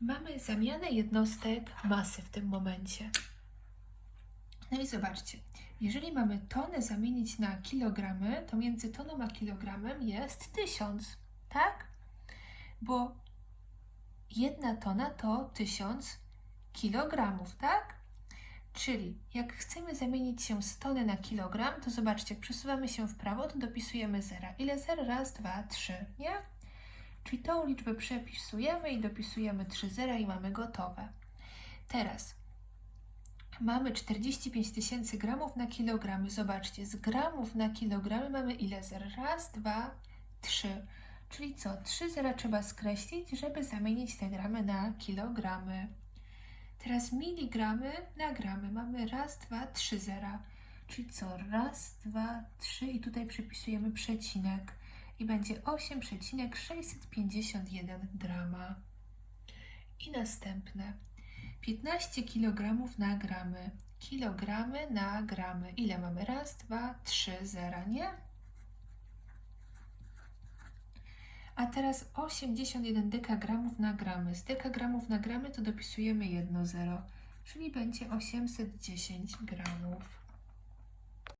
Mamy zamianę jednostek masy w tym momencie. No i zobaczcie, jeżeli mamy tonę zamienić na kilogramy, to między toną a kilogramem jest 1000, tak? Bo jedna tona to 1000 kilogramów, tak? Czyli jak chcemy zamienić się z tony na kilogram, to zobaczcie, jak przesuwamy się w prawo, to dopisujemy zera. Ile zer? Raz, dwa, trzy, nie? Czyli tą liczbę przepisujemy i dopisujemy 3 zera i mamy gotowe. Teraz mamy 45 tysięcy gramów na kilogramy. Zobaczcie, z gramów na kilogramy mamy ile zer? Raz, dwa, trzy. Czyli co? 3 zera trzeba skreślić, żeby zamienić te gramy na kilogramy. Teraz miligramy na gramy. Mamy raz, dwa, trzy zera. Czyli co? Raz, dwa, trzy i tutaj przypisujemy przecinek. I będzie 8,651 grama. I następne. 15 kg na gramy. Kilogramy na gramy. Ile mamy? Raz, dwa, trzy zera, nie? A teraz 81 dekagramów na gramy. Z dekagramów na gramy to dopisujemy jedno zero, czyli będzie 810 gramów.